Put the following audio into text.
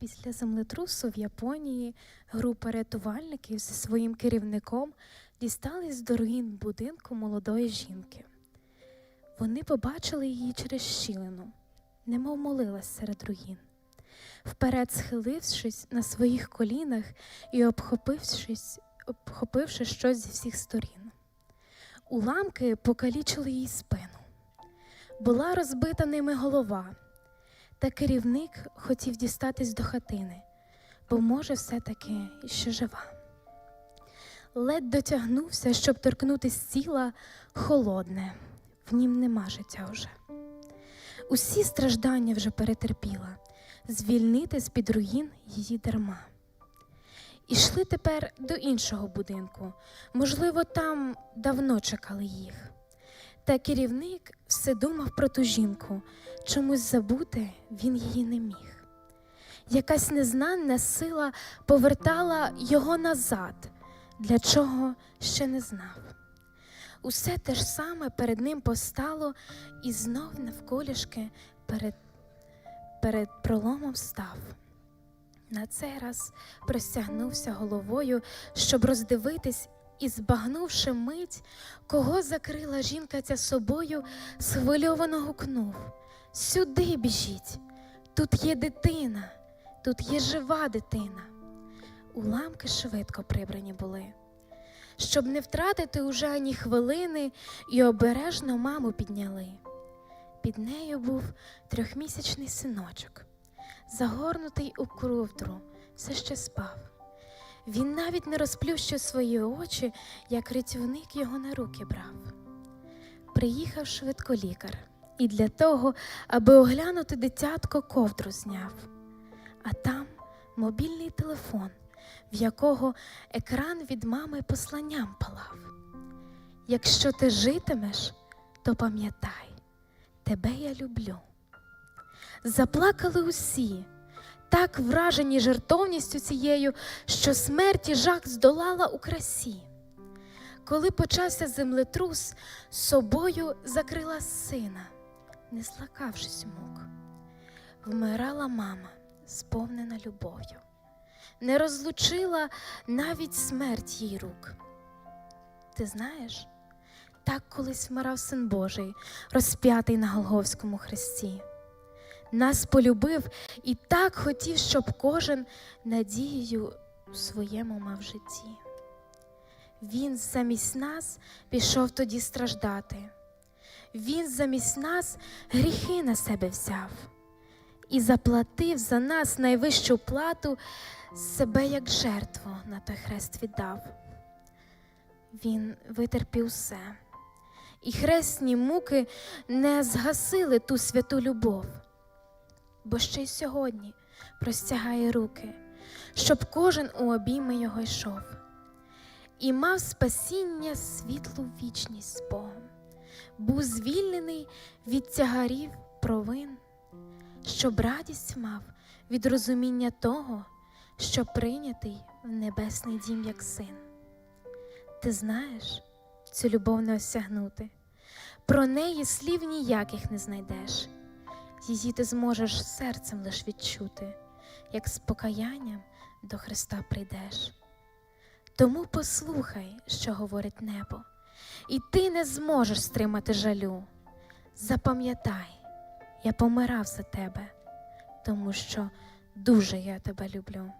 Після землетрусу в Японії група рятувальників зі своїм керівником дістались до руїн будинку молодої жінки. Вони побачили її через щілину, немов молилась серед руїн. Вперед схилившись на своїх колінах і обхопившись, обхопивши щось зі всіх сторін. Уламки покалічили їй спину. Була розбита ними голова, та керівник хотів дістатись до хатини, бо, може, все-таки ще жива. Ледь дотягнувся, щоб торкнутись тіла холодне, в нім нема життя вже. Усі страждання вже перетерпіла, звільнити з-під руїн її дарма. Ішли тепер до іншого будинку, можливо, там давно чекали їх. Та керівник все думав про ту жінку, чомусь забути він її не міг. Якась незнана сила повертала його назад, для чого ще не знав. Усе те ж саме перед ним постало і знов навколішки перед, перед проломом став. На цей раз простягнувся головою, щоб роздивитись і, збагнувши мить, кого закрила жінка ця собою, схвильовано гукнув Сюди біжіть, тут є дитина, тут є жива дитина. Уламки швидко прибрані були. Щоб не втратити уже ані хвилини, і обережно маму підняли. Під нею був трьохмісячний синочок, загорнутий у ковдру, все ще спав. Він навіть не розплющив свої очі, як рятівник його на руки брав. Приїхав швидко лікар, і для того, аби оглянути дитятко, ковдру зняв. А там мобільний телефон, в якого екран від мами посланням палав. Якщо ти житимеш, то пам'ятай, тебе я люблю. Заплакали усі, так вражені жертовністю цією, що смерті жах здолала у красі. Коли почався землетрус, собою закрила сина, не злакавшись мук. Вмирала мама, сповнена любов'ю, не розлучила навіть смерть їй рук. Ти знаєш, так колись вмирав син Божий, розп'ятий на Голговському хресті. Нас полюбив і так хотів, щоб кожен надією своєму мав житті. Він замість нас пішов тоді страждати. Він замість нас гріхи на себе взяв і заплатив за нас найвищу плату, себе як жертву на той хрест віддав. Він витерпів все, і хресні муки не згасили ту святу любов бо ще й сьогодні простягає руки, щоб кожен у обійми його йшов, і мав спасіння світлу вічність з Богом, був звільнений від тягарів провин, щоб радість мав від розуміння того, що прийнятий в небесний дім як син. Ти знаєш цю любов не осягнути, про неї слів ніяких не знайдеш її ти зможеш серцем лиш відчути, як з покаянням до Христа прийдеш. Тому послухай, що говорить небо, і ти не зможеш стримати жалю. Запам'ятай, я помирав за тебе, тому що дуже я тебе люблю.